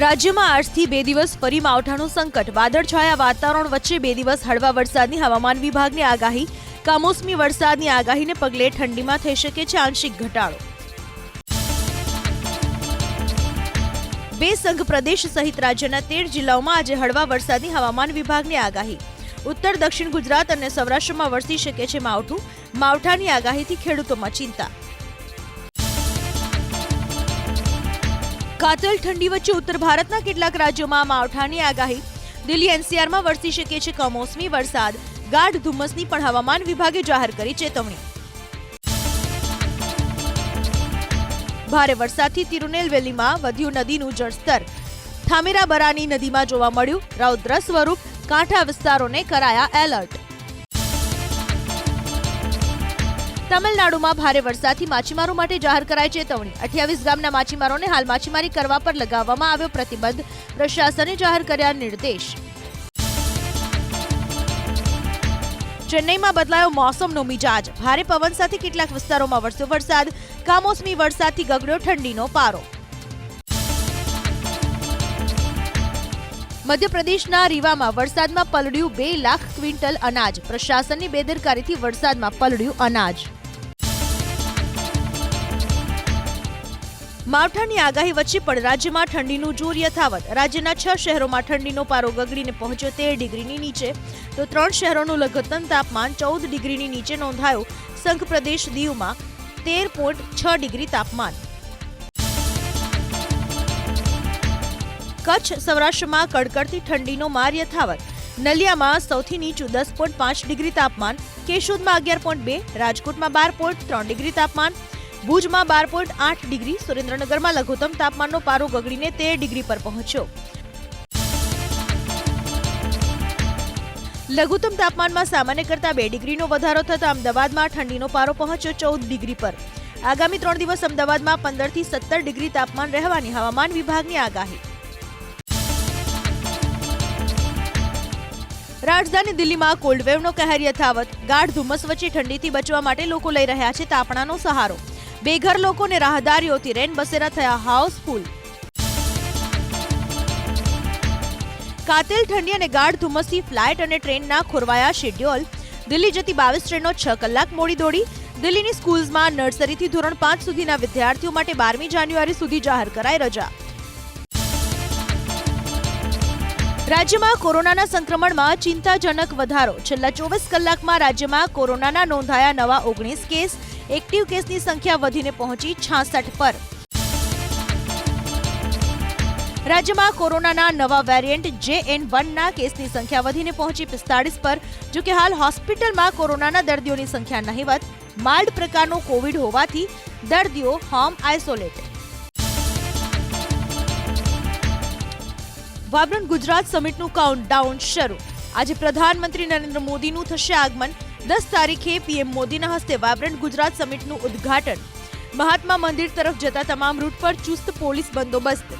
રાજ્યમાં આજથી બે દિવસ ફરી માવઠાનું સંકટ. વાદળછાયા વાતાવરણ વચ્ચે બે દિવસ હળવા વરસાદની હવામાન વિભાગની આગાહી. કમોસમી વરસાદની આગાહીને પગલે ઠંડીમાં થઈ શકે છે આંશિક ઘટાડો. બે સંઘ પ્રદેશ સહિત રાજ્યના તેર જિલ્લાઓમાં આજે હળવા વરસાદની હવામાન વિભાગની આગાહી. ઉત્તર, દક્ષિણ ગુજરાત અને સૌરાષ્ટ્રમાં વરસી શકે છે માવઠું. માવઠાની આગાહીથી ખેડૂતોમાં ચિંતા. કાતલ ઠંડી વચ્ચે ઉત્તર ભારતના કેટલાક રાજ્યોમાં માવઠાની આગાહી. દિલ્હી એનસીઆરમાં વરસી શકે છે કમોસમી વરસાદ. ગાઢ ધુમ્મસની પણ હવામાન વિભાગે જાહેર કરી ચેતવણી. ભારે વરસાદથી તિરુનેલવેલીમાં વધ્યું નદીનું જળસ્તર. થામેરાબરાની નદીમાં જોવા મળ્યું. રૌદ્ર સ્વરૂપ. કાંઠા વિસ્તારોને કરાયા એલર્ટ. તમિલનાડુમાં ભારે વરસાદથી માછીમારો માટે જાહેર કરાઈ ચેતવણી. અઠ્યાવીસ ગામના માછીમારોને હાલ માછીમારી કરવા પર લગાવવામાં આવ્યો પ્રતિબંધ. પ્રશાસને જાહેર કર્યા નિર્દેશ. ચેન્નઈમાં બદલાયો મોસમનો મિજાજ. ભારે પવન સાથે કેટલાક વિસ્તારોમાં વરસ્યો વરસાદ. કામોસમી વરસાદથી ગગડ્યો ઠંડીનો પારો. મધ્યપ્રદેશના રીવામાં વરસાદમાં પલળ્યું બે લાખ ક્વિન્ટલ અનાજ. પ્રશાસનની બેદરકારીથી વરસાદમાં પલળ્યું અનાજ. માવઠાની આગાહી વચ્ચે પણ રાજ્યમાં ઠંડીનું જોર યથાવત. રાજ્યના છ શહેરોમાં ઠંડીનો પારો ગગડીને પહોંચ્યો તેર ડિગ્રીની નીચે. તો ત્રણ શહેરોનું લઘુત્તમ તાપમાન ચૌદ ડિગ્રીની નીચે નોંધાયું. સંઘ પ્રદેશ દીવમાં તેર પોઈન્ટ છ ડિગ્રી તાપમાન. કચ્છ સૌરાષ્ટ્રમાં કડકડતી ઠંડીનો માર યથાવત. નલિયામાં સૌથી નીચું દસ પોઈન્ટ પાંચ ડિગ્રી તાપમાન. કેશોદમાં અગિયાર પોઈન્ટ બે, રાજકોટમાં બાર પોઈન્ટ ત્રણ ડિગ્રી તાપમાન. ભુજમાં બાર પોઈન્ટ આઠ ડિગ્રી, સુરેન્દ્રનગરમાં લઘુત્તમ તાપમાનનો પારો ગગડીને તેર ડિગ્રી પર પહોંચ્યો. લઘુત્તમ તાપમાનમાં સામાન્ય કરતાં બે ડિગ્રીનો વધારો થતાં અમદાવાદમાં ઠંડીનો પારો પહોંચ્યો ચૌદ ડિગ્રી પર. આગામી ત્રણ દિવસ અમદાવાદમાં પંદરથી સત્તર ડિગ્રી તાપમાન રહેવાની હવામાન વિભાગની આગાહી. રાજધાની દિલ્હીમાં કોલ્ડ વેવનો કહેર યથાવત. ગાઢ ધુમ્મસ વચ્ચે ઠંડીથી બચવા માટે લોકો લઈ રહ્યા છે તાપણાનો સહારો. બેઘર લોકોને રાહદારીઓથી રેન બસેરા થયા હાઉસફુલ. કાતિલ ઠંડી અને ગાઢ ધુમ્મસથી ફ્લાઇટ અને ટ્રેનના ખોરવાયા શેડ્યુલ. દિલ્હી જતી બાવીસ ટ્રેનો છ કલાક મોડી દોડી. દિલ્હીની સ્કૂલ્સમાં નર્સરીથી ધોરણ પાંચ સુધીના વિદ્યાર્થીઓ માટે બારમી જાન્યુઆરી સુધી જાહેર કરાઈ રજા. રાજ્યમાં કોરોનાના સંક્રમણમાં ચિંતાજનક વધારો. છેલ્લા ચોવીસ કલાકમાં રાજ્યમાં કોરોનાના નોંધાયા નવા ઓગણીસ કેસ. એક્ટિવ કેસની સંખ્યા વધીને પહોંચી છાસઠ પર. રાજ્યમાં કોરોનાના નવા વેરિયન્ટ જે એન વનના કેસની સંખ્યા વધીને પહોંચી પિસ્તાળીસ પર. જો કે હાલ હોસ્પિટલમાં કોરોનાના દર્દીઓની સંખ્યા નહીવત માલ્ડ પ્રકારનો કોવિડ હોવાથી દર્દીઓ હોમ આઇસોલેટ વાબ્રન્ટ ગુજરાત સમિટનું કાઉન્ટડાઉન શરૂ. આજે પ્રધાનમંત્રી નરેન્દ્ર મોદીનું થશે આગમન. દસ તારીખે પીએમ મોદીના હસ્તે વાયબ્રન્ટ ગુજરાત સમિટનું ઉદ્ઘાટન. મહાત્મા મંદિર તરફ જતા તમામ રૂટ પર ચુસ્ત પોલીસ બંદોબસ્ત.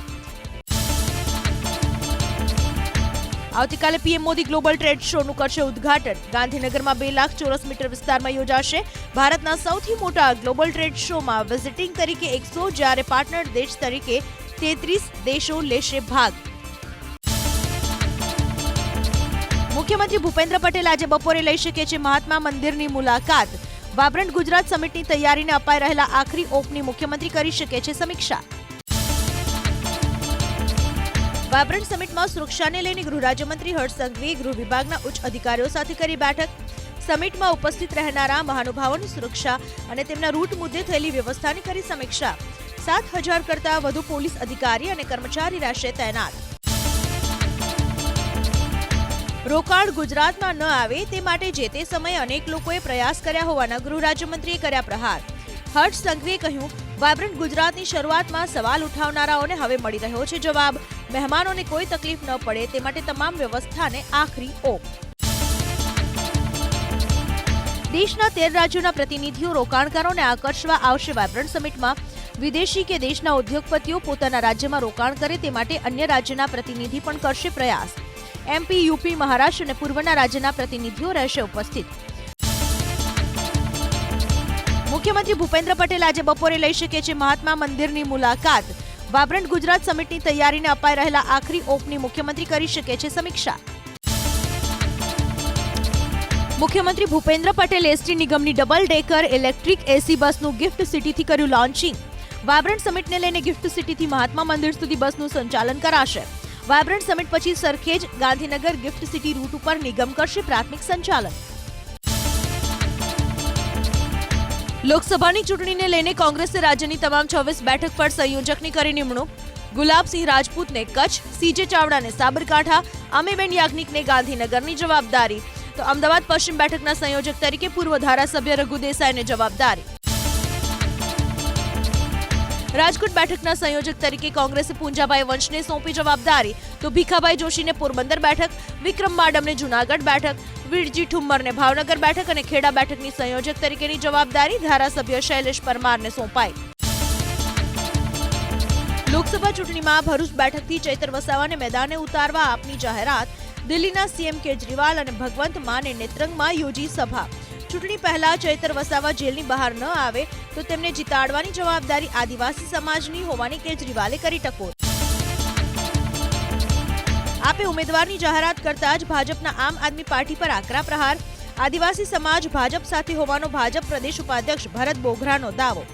આવતીકાલે પીએમ મોદી ગ્લોબલ ટ્રેડ શોનું કરશે ઉદ્ઘાટન. ગાંધીનગરમાં બે લાખ ચોરસ મીટર વિસ્તારમાં યોજાશે ભારતના સૌથી મોટા ગ્લોબલ ટ્રેડ શોમાં. વિઝિટિંગ તરીકે એકસો, જ્યારે પાર્ટનર દેશ તરીકે તેત્રીસ દેશો લેશે ભાગ. મુખ્યમંત્રી ભૂપેન્દ્ર પટેલ આજે બપોરે લઈ શકે છે મહાત્મા મંદિરની મુલાકાત. વાબરંટ ગુજરાત સમિટની તૈયારીને અપાઈ રહેલા આખરી ઓપની મુખ્યમંત્રી કરી શકે છે સમીક્ષા. વાબ્રન્ટ સમિટમાં સુરક્ષાને લઈને ગૃહ રાજ્યમંત્રી હર્ષ સંઘવી ગૃહ વિભાગના ઉચ્ચ અધિકારીઓ સાથે કરી બેઠક. સમિટમાં ઉપસ્થિત રહેનારા મહાનુભાવોની સુરક્ષા અને તેમના રૂટ મુદ્દે થયેલી વ્યવસ્થાની કરી સમીક્ષા. સાત હજાર કરતાં વધુ પોલીસ અધિકારી અને કર્મચારી રહેશે તૈનાત. રોકાણ ગુજરાતમાં ન આવે તે માટે જે તે સમયે અનેક લોકોએ પ્રયાસ કર્યા હોવાના ગૃહ રાજ્યમંત્રીએ કર્યા પ્રહાર. હર્ષ સંઘવીએ કહ્યું, વાયબ્રન્ટ ગુજરાતની શરૂઆતમાં સવાલ ઉઠાવનારાઓને હવે મળી રહ્યો છે જવાબ. મહેમાનોને કોઈ તકલીફ ન પડે તે માટે તમામ વ્યવસ્થાને આખરી ઓપ. દેશના તેર રાજ્યોના પ્રતિનિધિઓ રોકાણકારોને આકર્ષવા આવશે વાયબ્રન્ટ સમિટમાં. વિદેશી કે દેશના ઉદ્યોગપતિઓ પોતાના રાજ્યમાં રોકાણ કરે તે માટે અન્ય રાજ્યના પ્રતિનિધિ પણ કરશે પ્રયાસ. એમપી યુપી મહારાષ્ટ્ર અને પૂર્વના રાજ્યના પ્રતિનિધિઓ રહેશે ઉપસ્થિત. મુખ્યમંત્રી ભૂપેન્દ્ર પટેલ આજે બપોરે લઈ શકે છે મહાત્મા મંદિરની મુલાકાત. વાબ્રન્ટ ગુજરાત સમિટની તૈયારીને અપાઈ રહેલા આખરી ઓપની મુખ્યમંત્રી કરી શકે છે સમીક્ષા. મુખ્યમંત્રી ભૂપેન્દ્ર પટેલ એસટી નિગમની ડબલ ડેકર ઇલેક્ટ્રિક એસી બસનું ગિફ્ટ સિટીથી કર્યું લોન્ચિંગ. વાયબ્રન્ટ સમિટને લઈને ગિફ્ટ સિટીથી મહાત્મા મંદિર સુધી બસનું સંચાલન કરાશે. વાયબ્રન્ટ સમિટ પછી Sarkhej Gandhinagar gift city route ઉપર નિગમ કરશે પ્રાથમિક સંચાલન. લોકસભાની ચૂંટણીને લઈને કોંગ્રેસે રાજ્યની તમામ છવ્વીસ બેઠક પર સંયોજકની કરી નિમણૂક. ગુલાબસિંહ રાજપૂતને કચ્છ, સીજે ચાવડાને સાબરકાંઠા, અમીબેન યાજ્ઞિકને ગાંધીનગરની જવાબદારી. તો અમદાવાદ પશ્ચિમ બેઠકના સંયોજક તરીકે પૂર્વ ધારાસભ્ય રઘુ દેસાઈને જવાબદારી. રાજકોટ બેઠકના સંયોજક તરીકે કોંગ્રેસે પૂંજાભાઈ વંશને સોંપી જવાબદારી તો ભીખાભાઈ જોશીને પોરબંદર બેઠક, વિક્રમ માડમને જુનાગઢ બેઠક, વીરજી ઠુમ્મરને ભાવનગર બેઠક અને ખેડા બેઠકની સંયોજક તરીકેની જવાબદારી ધારાસભ્ય શૈલેષ પરમારને સોંપાઈ. લોકસભા ચૂંટણીમાં ભરૂચ બેઠકથી ચૈતર વસાવાને મેદાને ઉતારવા આપની જાહેરાત, દિલ્હીના સીએમ કેજરીવાલ અને ભગવંત માને નેત્રંગમાં યોજી સભા. ચૂંટણી પહેલા ચૈતર વસાવા જેલની બહાર ન આવે તો તેમને જીતાડવાની જવાબદારી આદિવાસી સમાજની હોવાની કેજરીવાલે કરી ટકોર. આપે ઉમેદવારની જાહેરાત કરતા જ ભાજપના આમ આદમી પાર્ટી પર આકરા પ્રહાર. આદિવાસી સમાજ ભાજપ સાથે હોવાનો ભાજપ પ્રદેશ ઉપાધ્યક્ષ ભરત બોઘરાનો દાવો.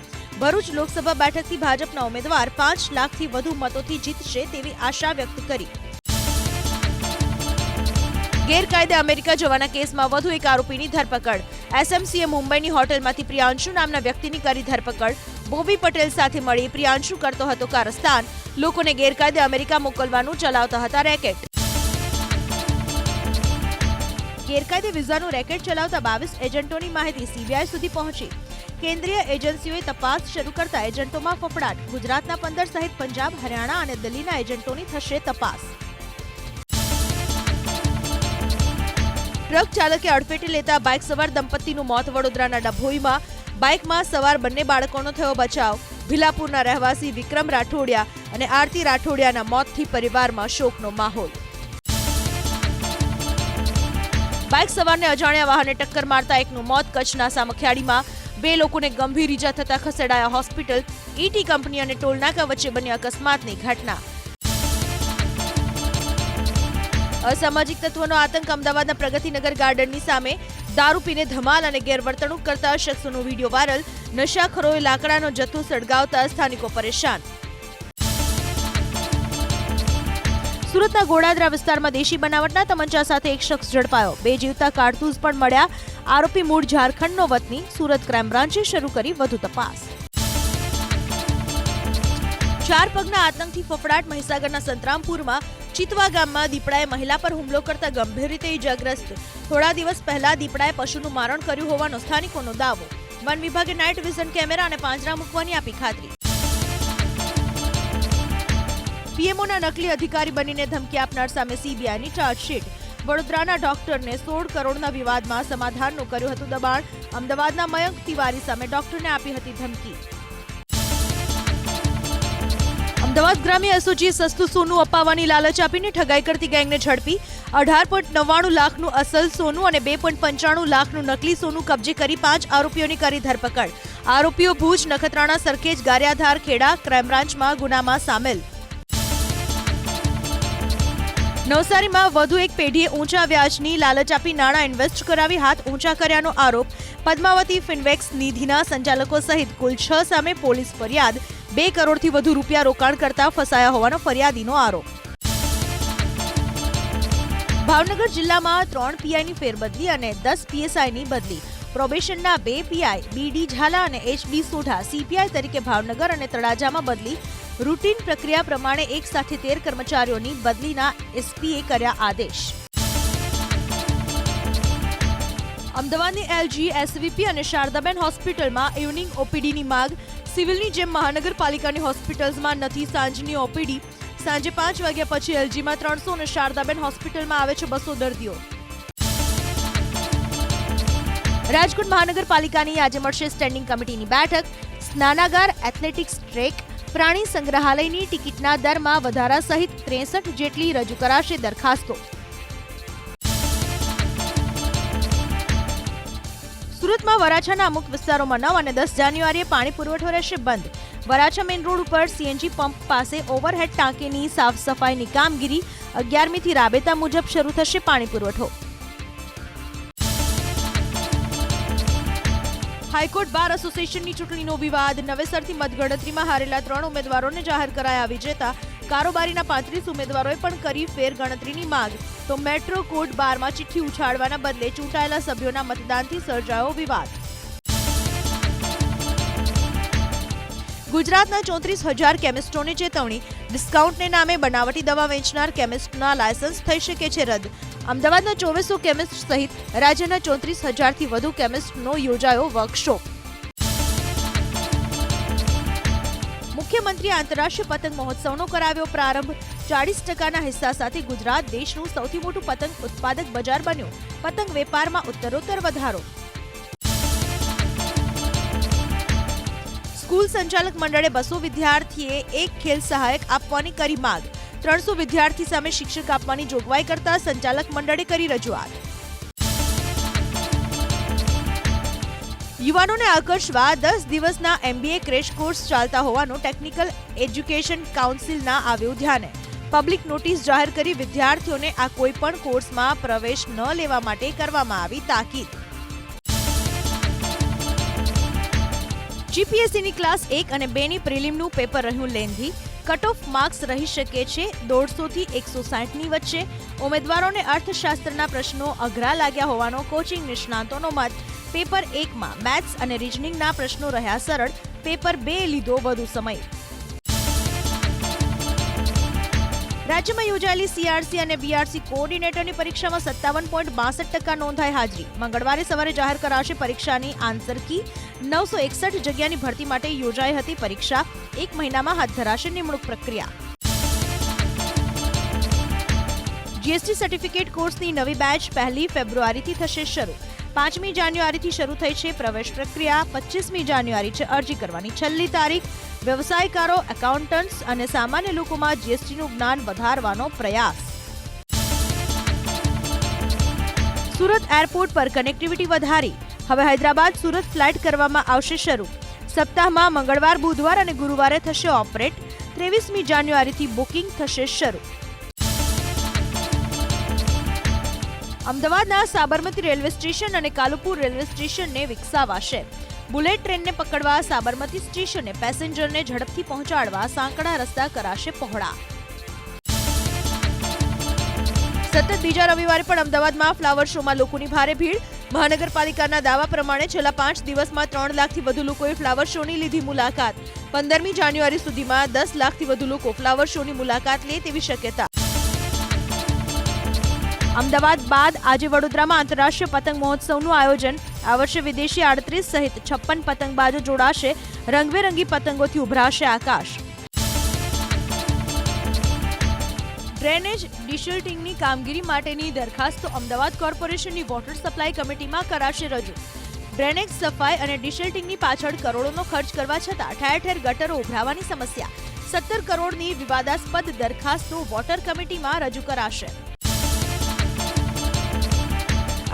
ભરૂચ લોકસભા બેઠકથી ભાજપના ઉમેદવાર પાંચ લાખથી વધુ મતોથી જીતશે તેવી આશા વ્યક્ત કરી. ગેરકાયદે અમેરિકા જવાના કેસમાં વધુ એક આરોપીની ધરપકડ. એસએમસીએ મુંબઈની હોટેલમાંથી પ્રિયાંશુ નામના વ્યક્તિની કરી ધરપકડ. બોબી પટેલ સાથે મળી પ્રિયાંશુ કરતો હતો કારસ્તાન. લોકોને ગેરકાયદે અમેરિકા મોકલવાનું ચલાવતા હતા રેકેટ. ગેરકાયદે વિઝાનું રેકેટ ચલાવતા બાવીસ એજન્ટોની માહિતી સીબીઆઈ સુધી પહોંચી. કેન્દ્રીય એજન્સીઓએ તપાસ શરૂ કરતા એજન્ટોમાં ફફડાટ. ગુજરાતના પંદર સહિત પંજાબ, હરિયાણા અને દિલ્હીના એજન્ટોની થશે તપાસ. ટ્રક ચાલકે અડફેટે લેતા બાઇક સવાર દંપતીનું મોત વડોદરાના ડભોઈમાં. બાઇકમાં સવાર બંને બાળકોનો થયો બચાવ. ભીલાપુરના રહેવાસી વિક્રમ રાઠોડિયા અને આરતી રાઠોડિયાના મોતથી પરિવારમાં શોકનો માહોલ. બાઇક સવારને અજાણ્યા વાહને ટક્કર મારતા એકનું મોત કચ્છના સામખિયાળીમાં. બે લોકોને ગંભીર ઈજા થતા ખસેડાયા હોસ્પિટલ. ઈટી કંપની અને ટોલનાકા વચ્ચે બની અકસ્માતની ઘટના. અસામાજિક તત્વોનો આતંક અમદાવાદના પ્રગતિનગર ગાર્ડનની સામે દારૂ પીને ધમાલ અને ગેરવર્તણૂક કરતા શખ્સોનો વીડિયો વાયરલ. નશાખોરોએ લાકડાનો જથ્થો સળગાવતા સ્થાનિકો પરેશાન. સુરતના ગોડાદરા વિસ્તારમાં દેશી બનાવટના તમંચા સાથે એક શખ્સ ઝડપાયો. બે જીવતા કારતૂસ પણ મળ્યા. આરોપી મૂળ ઝારખંડનો વતની. સુરત ક્રાઇમ બ્રાન્ચે શરૂ કરી વધુ તપાસ. ચાર પગના આતંકથી ફફડાટ મહીસાગરના સંતરામપુરમાં ચિતવા ગામમાં દીપડાએ મહિલા પર હુમલો કરતા ગંભીર રીતે ઇજાગ્રસ્ત થોડા દિવસ પહેલા દીપડાએ પશુનું મારણ કર્યું હોવાનો સ્થાનિકોનો દાવો. વન વિભાગે નાઇટ વિઝન કેમેરા અને પાંજરા મૂકવાની આપી ખાતરી. પીએમઓના નકલી અધિકારી બનીને ધમકી આપનાર સામે સીબીઆઈની ચાર્જશીટ વડોદરાના ડોક્ટરને સોળ કરોડના વિવાદમાં સમાધાનનું કર્યું હતું દબાણ. અમદાવાદના મયંક તિવારી સામે ડોક્ટરને આપી હતી ધમકી. અમદાવાદ ગ્રામ્ય એસઓજીએ સસ્તું સોનું અપાવવાની લાલચ આપીને ઠગાઈ કરતી ગેંગને ઝડપી. અઢાર પોઈન્ટ નવ્વાણું લાખનું અસલ સોનું અને બે પોઈન્ટ પંચાણું લાખનું નકલી સોનું કબજે કરી પાંચ આરોપીઓની કરી ધરપકડ. આરોપીઓ ભુજ, નખત્રાણા, સરખેજ, ગારિયાધાર, ખેડા, ક્રાઇમ બ્રાન્ચમાં ગુનામાં સામેલ. નવસારીમાં વધુ એક પેઢીએ ઊંચા વ્યાજની લાલચ આપી નાણાં ઇન્વેસ્ટ કરાવી હાથ ઊંચા કર્યાનો આરોપ. પદ્માવતી ફિનવેક્સ નિધિના સંચાલકો સહિત કુલ છ સામે પોલીસ ફરિયાદ. બે કરોડથી વધુ રૂપિયા રોકાણ કરતા ફસાયા હોવાનો ફરિયાદીનો આરોપ. ભાવનગર જિલ્લામાં ત્રણ પીઆઈની ફેરબદલી અને દસ પીએસઆઈની બદલી. પ્રોબેશનના બે પીઆઈ, બીડી ઝાલા અને એચબી સોઢા, સીપીઆઈ તરીકે ભાવનગર અને તળાજામાં બદલી. રૂટીન પ્રક્રિયા પ્રમાણે એક સાથે તેર કર્મચારીઓની બદલીના એસપીએ કર્યા આદેશ. અમદાવાદની એલજી, એસવીપી અને શારદાબેન હોસ્પિટલમાં ઇવનિંગ ઓપીડીની માંગ. સિવિલની જેમ મહાનગરપાલિકાની હોસ્પિટલ્સમાં નથી, સાંજની ઓપીડી. સાંજે પાંચ વાગ્યા પછી એલજીમાં ત્રણસો અને શારદાબેન હોસ્પિટલમાં આવે છે બસો દર્દીઓ. રાજકોટ મહાનગરપાલિકાની આજે મળશે સ્ટેન્ડિંગ કમિટીની બેઠક. સ્નાનાગાર, એથ્લેટિક્સ ટ્રેક, પ્રાણી સંગ્રહાલયની ટિકિટના દરમાં વધારા સહિત ત્રેસઠ જેટલી રજૂ કરાશે દરખાસ્તો. સુરતમાં વરાછાના અમુક વિસ્તારોમાં નવ અને દસ જાન્યુઆરીએ પાણી પુરવઠો રહેશે બંધ. વરાછા મેઇન રોડ ઉપર સીએનજી પંપ પાસે ઓવરહેડ ટાંકીની સાફ સફાઈની કામગીરી અગિયારમીથી રાબેતા મુજબ શરૂ થશે પાણી પુરવઠો. હાઈકોર્ટ બાર એસોસિએશનની ચૂંટણીનો વિવાદ. નવેસરથી મતગણતરીમાં હારેલા ત્રણ ઉમેદવારોને જાહેર કરાયા વિજેતા કારોબારીના પાંત્રીસ ઉમેદવારોએ પણ કરી ફેર ગણતરીની માંગ. તો મેટ્રો કોર્ટ બારમાં ચિઠ્ઠી ઉછાળવાના બદલે ચૂંટાયેલા સભ્યોના મતદાનથી સર્જાયો વિવાદ. ગુજરાતના ચોત્રીસ હજાર કેમિસ્ટોને ચેતવણી. ડિસ્કાઉન્ટને નામે બનાવટી દવા વેચનાર કેમિસ્ટના લાયસન્સ થઈ શકે છે રદ. અમદાવાદના ચોવીસો કેમિસ્ટ સહિત રાજ્યના ચોત્રીસ હજારથી વધુ કેમિસ્ટનો યોજાયો વર્કશોપ. મુખ્યમંત્રી આંતરરાષ્ટ્રીય પતંગ મહોત્સવનો કરાવ્યો પ્રારંભ. ચાળીસ ટકાના હિસ્સા સાથે ગુજરાત દેશનું સૌથી મોટું પતંગ ઉત્પાદક બજાર બન્યું. પતંગ વેપારમાં ઉત્તરોત્તર વધારો. સ્કૂલ સંચાલક મંડળે બસો વિદ્યાર્થીએ એક ખેલ સહાયક આપવાની કરી માંગ. ત્રણસો વિદ્યાર્થી સામે શિક્ષક આપવાની જોગવાઈ કરતા સંચાલક મંડળે કરી રજૂઆત. યુવાનોને આકર્ષવા દસ દિવસના એમબીએ ક્રેશ કોર્સ ચાલતા હોવાનું ટેકનિકલ એજ્યુકેશન કાઉન્સિલના આવ્યું ધ્યાને. પબ્લિક નોટિસ જાહેર કરી વિદ્યાર્થીઓને આ કોઈ પણ કોર્સમાં પ્રવેશ ન લેવા માટે કરવામાં આવી તાકીદ. જીપીએસસીની ક્લાસ એક અને બેની પ્રિલિમનું પેપર રહ્યું લેન્ધી. કટ ઓફ માર્ક્સ રહી શકે છે દોઢસોથી એકસો સાઠની વચ્ચે. ઉમેદવારોને અર્થશાસ્ત્રના પ્રશ્નો અઘરા લાગ્યા હોવાનો કોચિંગ નિષ્ણાંતોનો મત. પેપર એકમાં મેથ્સ અને રિઝનિંગના પ્રશ્નો રહ્યા સરળ, પેપર બે લીધો વધુ સમય. રાજ્યમાં યોજાયેલી સીઆરસી અને બીઆરસી કોઓર્ડિનેટરની પરીક્ષામાં સત્તાવન પોઈન્ટ બાસઠ ટકા નોંધાઈ હાજરી. મંગળવારે સવારે જાહેર કરાશે પરીક્ષાની આન્સર કી. નવસો એકસઠ જગ્યાની ભરતી માટે યોજાઈ હતી પરીક્ષા. એક મહિનામાં હાથ ધરાશે નિમણૂક પ્રક્રિયા. જીએસટી સર્ટિફિકેટ કોર્સની નવી બેચ પહેલી ફેબ્રુઆરીથી થશે શરૂ. પાંચમી જાન્યુઆરીથી શરૂ થઈ છે પ્રવેશ પ્રક્રિયા. પચીસમી જાન્યુઆરી છે અરજી કરવાની છેલ્લી તારીખ. વ્યવસાયકારો, એકાઉન્ટન્ટ્સ અને સામાન્ય લોકોમાં જીએસટીનું જ્ઞાન વધારવાનો પ્રયાસ. સુરત એરપોર્ટ પર કનેક્ટિવિટી વધારી. હવે હૈદરાબાદ સુરત ફ્લાઇટ કરવામાં આવશે શરૂ. સપ્તાહમાં મંગળવાર, બુધવાર અને ગુરુવારે થશે ઓપરેટ. ત્રેવીસમી જાન્યુઆરીથી બુકિંગ થશે શરૂ. અમદાવાદના સાબરમતી રેલવે સ્ટેશન અને કાલુપુર રેલવે સ્ટેશનને વિકસાવાશે. બુલેટ ટ્રેનને પકડવા સાબરમતી સ્ટેશને પેસેન્જરને ઝડપથી પહોંચાડવા સાંકડા રસ્તા કરાશે પહોળા. સતત બીજા રવિવારે પણ અમદાવાદમાં ફ્લાવર શોમાં લોકોની ભારે ભીડ. મહાનગરપાલિકાના દાવા પ્રમાણે છેલ્લા પાંચ દિવસમાં ત્રણ લાખથી વધુ લોકોએ ફ્લાવર શોની લીધી મુલાકાત. પંદરમી જાન્યુઆરી સુધીમાં દસ લાખથી વધુ લોકો ફ્લાવર શોની મુલાકાત લે તેવી શક્યતા. અમદાવાદ બાદ આજે વડોદરામાં આંતરરાષ્ટ્રીય પતંગ મહોત્સવનું આયોજન. આ વર્ષે વિદેશી આડત્રીસ સહિત છપ્પન પતંગબાજો જોડાશે. રંગબેરંગી પતંગોથી ઉભરાશે આકાશ. ડ્રેનેજ ડિશલ્ટિંગની કામગીરી માટેની દરખાસ્તો અમદાવાદ કોર્પોરેશનની વોટર સપ્લાય કમિટીમાં કરાશે રજૂ. ડ્રેનેજ સફાઈ અને ડિશલ્ટિંગની પાછળ કરોડોનો ખર્ચ કરવા છતાં ઠેર ઠેર ગટરો ઉભરાવાની સમસ્યા. સત્તર કરોડની વિવાદાસ્પદ દરખાસ્તો વોટર કમિટીમાં રજૂ કરાશે.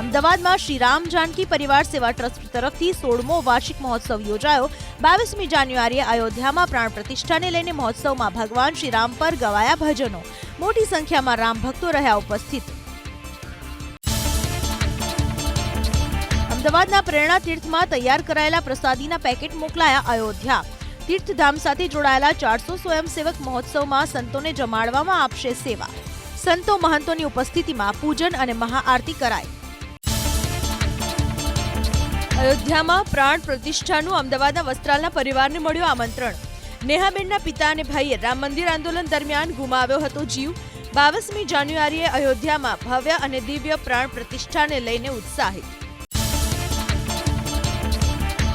અમદાવાદમાં શ્રી રામ જાનકી પરિવાર સેવા ટ્રસ્ટ તરફથી સોળમો વાર્ષિક મહોત્સવ યોજાયો. બાવીસમી જાન્યુઆરીએ અયોધ્યામાં પ્રાણ પ્રતિષ્ઠાને લઈને મહોત્સવમાં ભગવાન શ્રી રામ પર ગવાયા ભજનો. મોટી સંખ્યામાં રામ ભક્તો રહ્યા ઉપસ્થિત. અમદાવાદના પ્રેરણા તીર્થમાં તૈયાર કરાયેલા પ્રસાદીના પેકેટ મોકલાયા અયોધ્યા. તીર્થધામ સાથે જોડાયેલા ચારસો સ્વયંસેવક મહોત્સવમાં સંતોને જમાડવામાં આપશે સેવા. સંતો મહંતોની ઉપસ્થિતિમાં પૂજન અને મહાઆરતી કરાઈ. અયોધ્યામાં પ્રાણ પ્રતિષ્ઠાનું અમદાવાદના વસ્ત્રાલના પરિવારને મળ્યું આમંત્રણ. નેહાબેનના પિતા અને ભાઈએ રામ મંદિર આંદોલન દરમિયાન ગુમાવ્યો હતો જીવ. બાવીસમી જાન્યુઆરીએ અયોધ્યામાં ભવ્ય અને દિવ્ય પ્રાણ પ્રતિષ્ઠાને લઈને ઉત્સાહિત.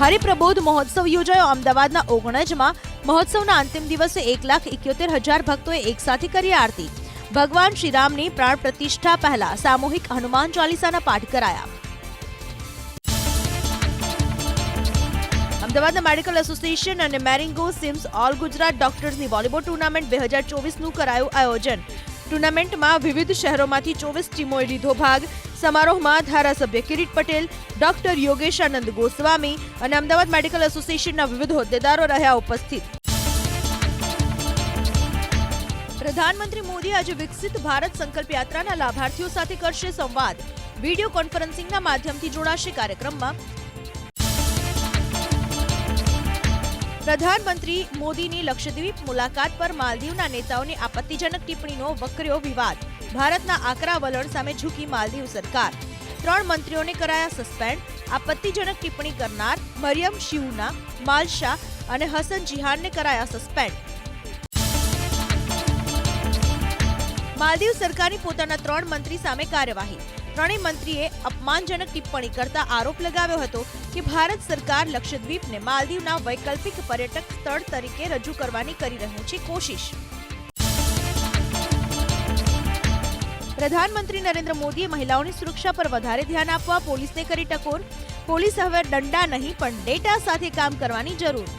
હરિપ્રબોધ મહોત્સવ યોજાયો અમદાવાદના ઓગણજમાં. મહોત્સવના અંતિમ દિવસે એક લાખ ઇક્યોતેર હજાર ભક્તોએ એકસાથે કરી આરતી. ભગવાન શ્રીરામની પ્રાણ પ્રતિષ્ઠા પહેલા સામૂહિક હનુમાન ચાલીસાના પાઠ કરાયા. અમદાવાદના મેડિકલ એસોસિએશન અને મેરિંગો સિમ્સ ઓલ ગુજરાત ડોક્ટર્સની વોલીબોલ ટુર્નામેન્ટ બે હજાર ચોવીસનું કરાયું આયોજન. ટુર્નામેન્ટમાં વિવિધ શહેરોમાંથી ચોવીસ ટીમોએ લીધો ભાગ. સમારોહમાં ધારાસભ્ય કિરીટ પટેલ, ડોક્ટર યોગેશાનંદ ગોસ્વામી અને અમદાવાદ મેડિકલ એસોસિએશનના વિવિધ હોદ્દેદારો રહ્યા ઉપસ્થિત. પ્રધાનમંત્રી મોદી આજે વિકસિત ભારત સંકલ્પ યાત્રાના લાભાર્થીઓ સાથે કરશે સંવાદ. વિડિયો કોન્ફરન્સિંગના માધ્યમથી જોડાશે કાર્યક્રમમાં પ્રધાનમંત્રી મોદીની લક્ષદ્વીપ મુલાકાત પર માલદીવના નેતાઓની આપત્તિજનક ટિપ્પણીનો વકર્યો વિવાદ. ભારતના આકરા વલણ સામે ઝૂકી માલદીવ સરકાર. ત્રણ મંત્રીઓને કરાયા સસ્પેન્ડ. આપત્તિજનક ટિપ્પણી કરનાર મરિયમ શિવના માલશા અને હસન જિહાનને કરાયા સસ્પેન્ડ. માલદીવ સરકારની પોતાના ત્રણ મંત્રી સામે કાર્યવાહી. ત્રણેય મંત્રીએ અપમાનજનક ટિપ્પણી કરતા આરોપ લગાવ્યો હતો કે ભારત સરકાર લક્ષદ્વીપને માલદીવના વૈકલ્પિક પર્યટક સ્થળ તરીકે રજૂ કરવાની કરી રહ્યું છે કોશિશ. પ્રધાનમંત્રી નરેન્દ્ર મોદીએ મહિલાઓની સુરક્ષા પર વધારે ધ્યાન આપવા પોલીસને કરી ટકોર. પોલીસ હવે દંડા નહીં, પણ ડેટા સાથે કામ કરવાની જરૂર.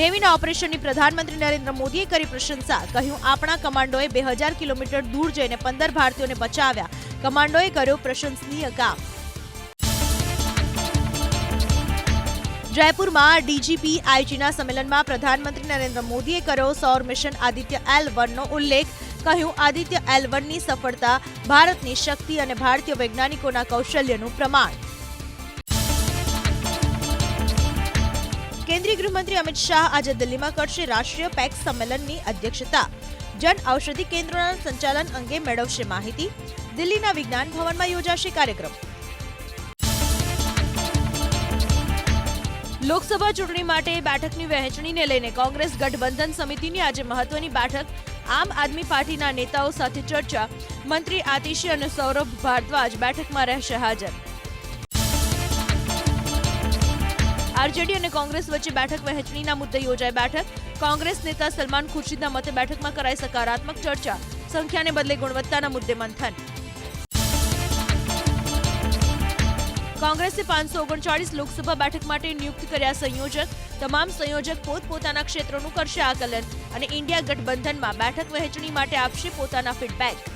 નેવીના ઓપરેશનની પ્રધાનમંત્રી નરેન્દ્ર મોદીએ કરી પ્રશંસા. કહ્યું, આપણા કમાન્ડોએ બે હજાર કિલોમીટર દૂર જઈને પંદર ભારતીયોને બચાવ્યા. કમાન્ડોએ કર્યો પ્રશંસનીય કામ. જયપુરમાં ડીજીપી આઈજીના સંમેલનમાં પ્રધાનમંત્રી નરેન્દ્ર મોદીએ કર્યો સૌર મિશન આદિત્ય એલ વનનો ઉલ્લેખ. કહ્યું, આદિત્ય એલ વનની સફળતા ભારતની શક્તિ અને ભારતીય વૈજ્ઞાનિકોના કૌશલ્યનું પ્રમાણ. કેન્દ્રીય ગૃહમંત્રી અમિત શાહ આજે દિલ્હીમાં કરશે રાષ્ટ્રીય પેક્સ સંમેલનની અધ્યક્ષતા. જન ઔષધિ કેન્દ્રોના સંચાલન અંગે મેળવશે માહિતી. દિલ્હીના વિજ્ઞાન ભવનમાં યોજાશે કાર્યક્રમ. લોકસભા ચૂંટણી માટે બેઠકની વહેંચણીને લઈને કોંગ્રેસ ગઠબંધન સમિતિની આજે મહત્વની બેઠક. આમ આદમી પાર્ટીના નેતાઓ સાથે ચર્ચા. મંત્રી આતિશી અને સૌરભ ભારદ્વાજ બેઠકમાં રહેશે હાજર. આરજેડી અને કોંગ્રેસ વચ્ચે બેઠક વહેંચણીના મુદ્દે યોજાઈ બેઠક. કોંગ્રેસ નેતા સલમાન ખુરશીદના મતે બેઠકમાં કરાઈ સકારાત્મક ચર્ચા. સંખ્યાને બદલે ગુણવત્તાના મુદ્દે મંથન. કોંગ્રેસે પાંચસો ઓગણચાળીસ લોકસભા બેઠક માટે નિયુક્ત કર્યા સંયોજક. તમામ સંયોજક પોતપોતાના ક્ષેત્રોનું કરશે આકલન અને ઇન્ડિયા ગઠબંધનમાં બેઠક વહેંચણી માટે આપશે પોતાના ફીડબેક.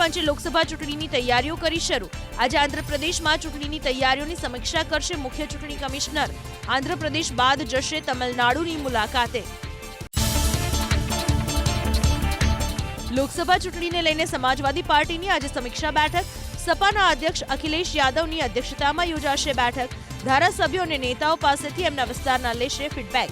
પંચે લોકસભા ચૂંટણીની તૈયારીઓ કરી શરૂ. આજે આંધ્રપ્રદેશમાં ચૂંટણીની તૈયારીઓની સમીક્ષા કરશે મુખ્ય ચૂંટણી કમિશનર. આંધ્રપ્રદેશ બાદ જશે તમિલનાડુની મુલાકાતે. લોકસભા ચૂંટણીને લઈને સમાજવાદી પાર્ટીની આજે સમીક્ષા બેઠક. સપાના અધ્યક્ષ અખિલેશ યાદવની અધ્યક્ષતામાં યોજાશે બેઠક. ધારાસભ્યો અને નેતાઓ પાસેથી એમના વિસ્તારના લેશે ફીડબેક.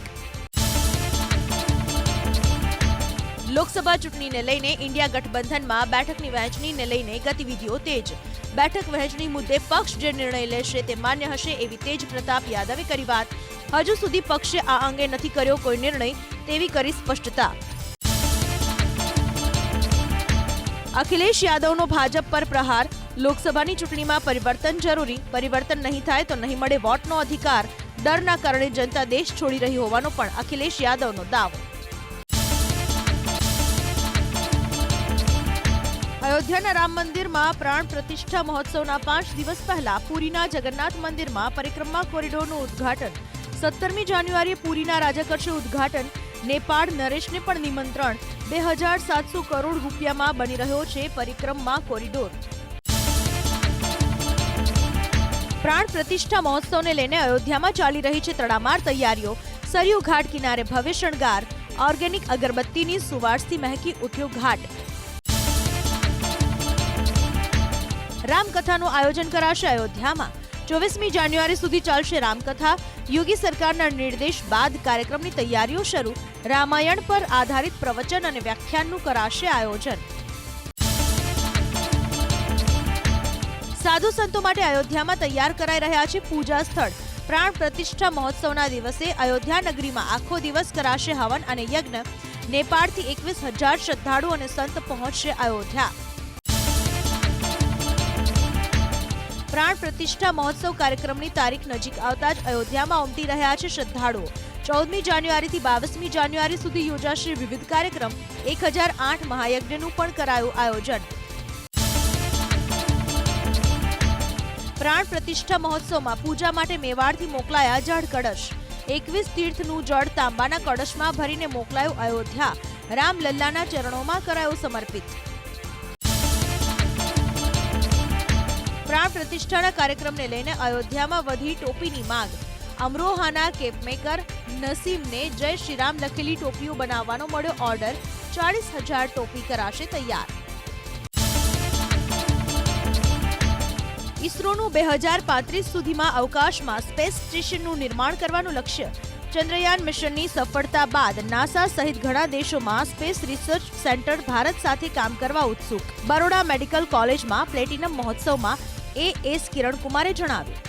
લોકસભા ચૂંટણીને લઈને ઇન્ડિયા ગઠબંધનમાં બેઠકની વહેંચણીને લઈને ગતિવિધિઓ તેજ. બેઠક વહેંચણી મુદ્દે પક્ષ જે નિર્ણય લેશે તે માન્ય હશે એવી તેજ પ્રતાપ યાદવે કરી વાત. હજુ સુધી પક્ષે આ અંગે નથી કર્યો કોઈ નિર્ણય તેવી કરી સ્પષ્ટતા. અખિલેશ યાદવનો ભાજપ પર પ્રહાર. લોકસભાની ચૂંટણીમાં પરિવર્તન જરૂરી. પરિવર્તન નહીં થાય તો નહીં મળે વોટનો અધિકાર. ડરના કારણે જનતા દેશ છોડી રહી હોવાનો પણ અખિલેશ યાદવનો દાવો. અયોધ્યાના રામ મંદિરમાં પ્રાણ પ્રતિષ્ઠા મહોત્સવના પાંચ દિવસ પહેલા પુરીના જગન્નાથ મંદિરમાં પરિક્રમા કોરિડોરનું ઉદ્ઘાટન. સત્તરમી જાન્યુઆરીએ પુરીના રાજા કરશે ઉદ્ઘાટન. નેપાળ નરેશને પણ નિમંત્રણ. બે હજાર સાતસો કરોડ રૂપિયામાં બની રહ્યો છે પરિક્રમા કોરિડોર. પ્રાણ પ્રતિષ્ઠા મહોત્સવને લઈને અયોધ્યામાં ચાલી રહી છે તડામાર તૈયારીઓ. સરયુ ઘાટ કિનારે ભવ્ય શણગાર. ઓર્ગેનિક અગરબત્તીની સુવાસથી મહેકી ઉઠ્યો ઘાટ. રામકથાનું આયોજન કરાશે અયોધ્યામાં. ચોવીસમી જાન્યુઆરી સુધી ચાલશે રામકથા. યોગી સરકારના નિર્દેશ બાદ કાર્યક્રમની તૈયારીઓ શરૂ. રામાયણ પર આધારિત પ્રવચન અને વ્યાખ્યાનનું કરાશે આયોજન. સાધુ સંતો માટે અયોધ્યામાં તૈયાર કરાઈ રહ્યા છે પૂજા સ્થળ. પ્રાણ પ્રતિષ્ઠા મહોત્સવના દિવસે અયોધ્યા નગરીમાં આખો દિવસ કરાશે હવન અને યજ્ઞ. નેપાળથી એકવીસ હજાર શ્રદ્ધાળુ અને સંત પહોંચશે અયોધ્યા. પ્રાણ પ્રતિષ્ઠા મહોત્સવ કાર્યક્રમની તારીખ નજીક આવતા જ અયોધ્યામાં ઉમટી રહ્યા છે શ્રદ્ધાળુઓ. ચૌદમી જાન્યુઆરીથી બાવીસમી જાન્યુઆરી સુધી યોજાશે વિવિધ કાર્યક્રમ. એક હજાર આઠ મહાયજ્ઞનું પણ કરાયું આયોજન. પ્રાણ પ્રતિષ્ઠા મહોત્સવમાં પૂજા માટે મેવાડથી મોકલાયા જળ કળશ. એકવીસ તીર્થનું જળ તાંબાના કળશમાં ભરીને મોકલાયું અયોધ્યા. રામલલ્લાના ચરણોમાં કરાયું સમર્પિત. પ્રાણ પ્રતિષ્ઠાના કાર્યક્રમને લઈને અયોધ્યામાં વધી ટોપીની માંગ. અમરોહાના કેપમેકર નસીમને જય શ્રીરામ લખેલી ટોપીઓ બનાવવાનો મળ્યો ઓર્ડર. ચાળીસ હજાર ટોપી કરાશે તૈયાર. ઇસરોનું બે હજાર પાંત્રીસ સુધીમાં અવકાશમાં સ્પેસ સ્ટેશનનું નિર્માણ કરવાનું લક્ષ્ય. ચંદ્રયાન મિશનની સફળતા બાદ નાસા સહિત ઘણા દેશોમાં સ્પેસ રિસર્ચ સેન્ટર ભારત સાથે કામ કરવા ઉત્સુક. બરોડા મેડિકલ કોલેજમાં પ્લેટિનમ મહોત્સવમાં એ એસ કિરણકુમારે જણાવ્યું.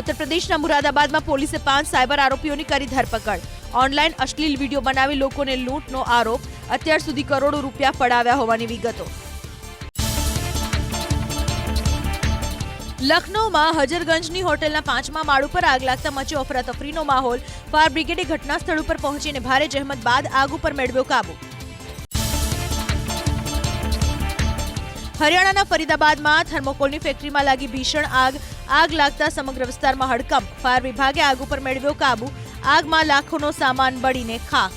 ઉત્તર પ્રદેશના મુરાદાબાદમાં પોલીસે પાંચ સાયબર આરોપીઓની કરી ધરપકડ. ઓનલાઈન અશ્લીલ વીડિયો બનાવી લોકોને લૂંટનો આરોપ. અત્યાર સુધી કરોડો રૂપિયા પડાવ્યા હોવાની વિગતો. લખનૌમાં હજરગંજની હોટેલના પાંચમા માળ ઉપર આગ લાગતા મચ્યો અફરાતફરીનો માહોલ. ફાયર બ્રિગેડે ઘટના સ્થળ ઉપર પહોંચીને ભારે જહેમત બાદ આગ ઉપર મેળવ્યો કાબુ. હરિયાણાના ફરીદાબાદમાં થર્મોકોલની ફેક્ટરીમાં લાગી ભીષણ આગ. આગ લાગતા સમગ્ર વિસ્તારમાં હડકંપ. ફાયર વિભાગે આગ ઉપર મેળવ્યો કાબુ. આગમાં લાખોનો સામાન બળીને ખાખ.